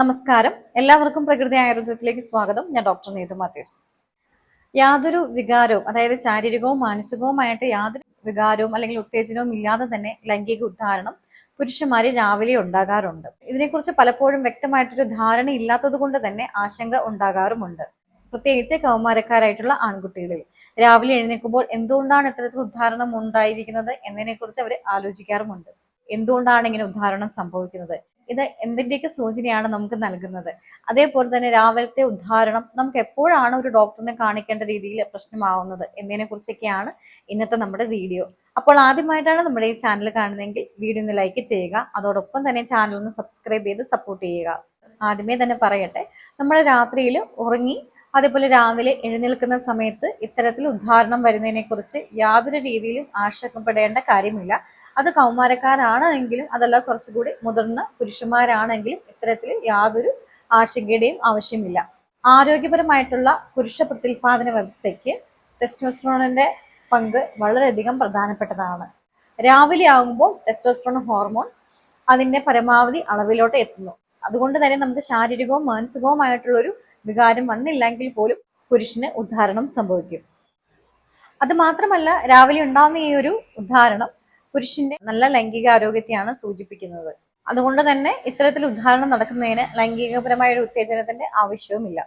നമസ്കാരം. എല്ലാവർക്കും പ്രകൃതി ആയുർവേദത്തിലേക്ക് സ്വാഗതം. ഞാൻ ഡോക്ടർ നീതു മാത്യൂസ് യാതൊരു വികാരവും അതായത് ശാരീരികവും മാനസികവുമായിട്ട് യാതൊരു വികാരവും അല്ലെങ്കിൽ ഉത്തേജനവും ഇല്ലാതെ തന്നെ ലൈംഗിക ഉദ്ധാരണം പുരുഷന്മാര് രാവിലെ ഉണ്ടാകാറുണ്ട്. ഇതിനെക്കുറിച്ച് പലപ്പോഴും വ്യക്തമായിട്ടൊരു ധാരണ ഇല്ലാത്തത് കൊണ്ട് തന്നെ ആശങ്ക ഉണ്ടാകാറുമുണ്ട്. പ്രത്യേകിച്ച് കൗമാരക്കാരായിട്ടുള്ള ആൺകുട്ടികളിൽ. രാവിലെ എഴുന്നേൽക്കുമ്പോൾ എന്തുകൊണ്ടാണ് ഇത്തരത്തിൽ ഉദ്ധാരണം ഉണ്ടായിരിക്കുന്നത് എന്നതിനെക്കുറിച്ച് അവർ ആലോചിക്കാറുമുണ്ട്. എന്തുകൊണ്ടാണ് ഇങ്ങനെ ഉദ്ധാരണം സംഭവിക്കുന്നത്? ഇത് എന്തിന്റെയൊക്കെ സൂചനയാണ് നമുക്ക് നൽകുന്നത്? അതേപോലെ തന്നെ രാവിലത്തെ ഉദ്ധാരണം നമുക്ക് എപ്പോഴാണ് ഒരു ഡോക്ടറിനെ കാണിക്കേണ്ട രീതിയിൽ പ്രശ്നമാവുന്നത് എന്നതിനെ കുറിച്ചൊക്കെയാണ് ഇന്നത്തെ നമ്മുടെ വീഡിയോ. അപ്പോൾ ആദ്യമായിട്ടാണ് നമ്മുടെ ഈ ചാനൽ കാണുന്നതെങ്കിൽ വീഡിയോ ഒന്ന് ലൈക്ക് ചെയ്യുക അതോടൊപ്പം തന്നെ ചാനൽ ഒന്ന് സബ്സ്ക്രൈബ് ചെയ്ത് സപ്പോർട്ട് ചെയ്യുക. ആദ്യമേ തന്നെ പറയട്ടെ നമ്മൾ രാത്രിയിൽ ഉറങ്ങി അതേപോലെ രാവിലെ എഴുന്നേൽക്കുന്ന സമയത്ത് ഇത്തരത്തിൽ ഉദ്ധാരണം വരുന്നതിനെ കുറിച്ച് യാതൊരു രീതിയിലും ആശങ്കപ്പെടേണ്ട കാര്യമില്ല. അത് കൗമാരക്കാരാണ് എങ്കിലും അതല്ല കുറച്ചുകൂടി മുതിർന്ന പുരുഷന്മാരാണെങ്കിലും ഇത്തരത്തിൽ യാതൊരു ആശങ്കയുടെയും ആവശ്യമില്ല. ആരോഗ്യപരമായിട്ടുള്ള പുരുഷ പ്രത്യുൽപാദന വ്യവസ്ഥയ്ക്ക് ടെസ്റ്റോസ്ട്രോണിന്റെ പങ്ക് വളരെയധികം പ്രധാനപ്പെട്ടതാണ്. രാവിലെ ആകുമ്പോൾ ടെസ്റ്റോസ്ട്രോൺ ഹോർമോൺ അതിന്റെ പരമാവധി അളവിലോട്ട് എത്തുന്നു. അതുകൊണ്ട് തന്നെ നമുക്ക് ശാരീരികവും മാനസികവുമായിട്ടുള്ള ഒരു വികാരം വന്നില്ലെങ്കിൽ പോലും പുരുഷന് ഉദ്ധാരണം സംഭവിക്കും. അത് മാത്രമല്ല രാവിലെ ഉണ്ടാകുന്ന ഈ ഒരു ഉദ്ധാരണം പുരുഷന്റെ നല്ല ലൈംഗിക ആരോഗ്യത്തെയാണ് സൂചിപ്പിക്കുന്നത്. അതുകൊണ്ട് തന്നെ ഇത്തരത്തിൽ ഉദ്ധാരണം നടക്കുന്നതിന് ലൈംഗികപരമായ ഒരു ഉത്തേജനത്തിന്റെ ആവശ്യവുമില്ല.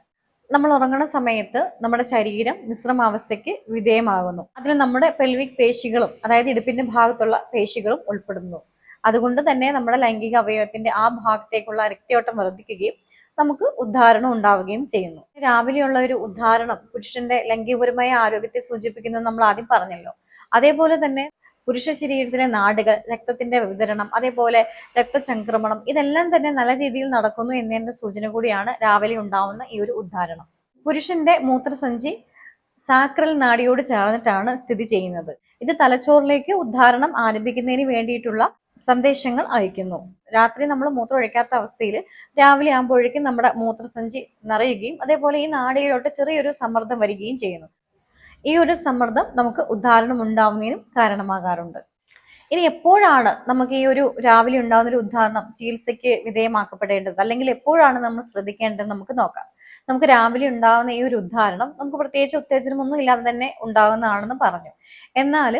നമ്മൾ ഉറങ്ങുന്ന സമയത്ത് നമ്മുടെ ശരീരം മിശ്രമാവസ്ഥയ്ക്ക് വിധേയമാകുന്നു. അതിൽ നമ്മുടെ പെൽവിക് പേശികളും അതായത് ഇടുപ്പിന്റെ ഭാഗത്തുള്ള പേശികളും ഉൾപ്പെടുന്നു. അതുകൊണ്ട് തന്നെ നമ്മുടെ ലൈംഗിക അവയവത്തിന്റെ ആ ഭാഗത്തേക്കുള്ള രക്തയോട്ടം വർദ്ധിക്കുകയും നമുക്ക് ഉദ്ധാരണം ഉണ്ടാവുകയും ചെയ്യുന്നു. രാവിലെയുള്ള ഒരു ഉദ്ധാരണം പുരുഷന്റെ ലൈംഗികപരമായ ആരോഗ്യത്തെ സൂചിപ്പിക്കുന്നത് നമ്മൾ ആദ്യം പറഞ്ഞല്ലോ. അതേപോലെ തന്നെ പുരുഷ ശരീരത്തിലെ നാടുകൾ രക്തത്തിന്റെ വിതരണം അതേപോലെ രക്തചംക്രമണം ഇതെല്ലാം തന്നെ നല്ല രീതിയിൽ നടക്കുന്നു എന്നതിന്റെ സൂചന കൂടിയാണ് രാവിലെ ഉണ്ടാവുന്ന ഈ ഒരു ഉദ്ധാരണം. പുരുഷന്റെ മൂത്രസഞ്ചി സാക്രൽ നാടിയോട് ചേർന്നിട്ടാണ് സ്ഥിതി ചെയ്യുന്നത്. ഇത് തലച്ചോറിലേക്ക് ഉദ്ധാരണം ആരംഭിക്കുന്നതിന് വേണ്ടിയിട്ടുള്ള സന്ദേശങ്ങൾ അയക്കുന്നു രാത്രി നമ്മൾ മൂത്രം ഒഴിക്കാത്ത അവസ്ഥയിൽ രാവിലെ ആകുമ്പോഴേക്കും നമ്മുടെ മൂത്രസഞ്ചി നിറയുകയും അതേപോലെ ഈ നാടിയിലോട്ട് ചെറിയൊരു സമ്മർദ്ദം വരികയും ചെയ്യുന്നു. ഈ ഒരു സമ്മർദ്ദം നമുക്ക് ഉദ്ധാരണം ഉണ്ടാവുന്നതിനും കാരണമാകാറുണ്ട്. ഇനി എപ്പോഴാണ് നമുക്ക് ഈ ഒരു രാവിലെ ഉണ്ടാകുന്ന ഒരു ഉദ്ധാരണം ചികിത്സയ്ക്ക് വിധേയമാക്കപ്പെടേണ്ടത്? അല്ലെങ്കിൽ എപ്പോഴാണ് നമ്മൾ ശ്രദ്ധിക്കേണ്ടത് നമുക്ക് നോക്കാം. നമുക്ക് രാവിലെ ഉണ്ടാകുന്ന ഈ ഒരു ഉദ്ധാരണം നമുക്ക് പ്രത്യേകിച്ച് ഉത്തേജനമൊന്നും ഇല്ലാതെ തന്നെ ഉണ്ടാകുന്നതാണെന്ന് പറഞ്ഞു. എന്നാൽ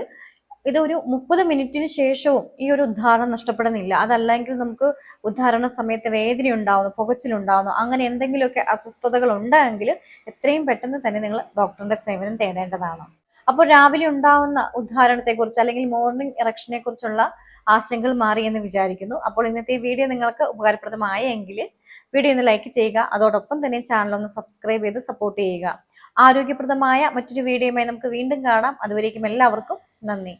ഇത് ഒരു മുപ്പത് മിനിറ്റിന് ശേഷവും ഈ ഒരു ഉദ്ധാരണം നഷ്ടപ്പെടുന്നില്ല. അതല്ലെങ്കിൽ നമുക്ക് ഉദ്ധാരണ സമയത്ത് വേദന ഉണ്ടാവുന്നു പുകച്ചിലുണ്ടാവുന്നു അങ്ങനെ എന്തെങ്കിലുമൊക്കെ അസ്വസ്ഥതകൾ ഉണ്ടെങ്കിൽ എത്രയും പെട്ടെന്ന് തന്നെ നിങ്ങൾ ഡോക്ടറിന്റെ സേവനം തേടേണ്ടതാണ്. അപ്പോൾ രാവിലെ ഉണ്ടാവുന്ന ഉദ്ധാരണത്തെക്കുറിച്ച് അല്ലെങ്കിൽ മോർണിംഗ് ഇറക്ഷനെ കുറിച്ചുള്ള ആശങ്കകൾ മാറി എന്ന് വിചാരിക്കുന്നു. അപ്പോൾ ഇന്നത്തെ വീഡിയോ നിങ്ങൾക്ക് ഉപകാരപ്രദമായ എങ്കിൽ വീഡിയോ ഒന്ന് ലൈക്ക് ചെയ്യുക അതോടൊപ്പം തന്നെ ചാനൽ ഒന്ന് സബ്സ്ക്രൈബ് ചെയ്ത് സപ്പോർട്ട് ചെയ്യുക. ആരോഗ്യപ്രദമായ മറ്റൊരു വീഡിയോയുമായി നമുക്ക് വീണ്ടും കാണാം. അതുവരേക്കും എല്ലാവർക്കും നന്ദി.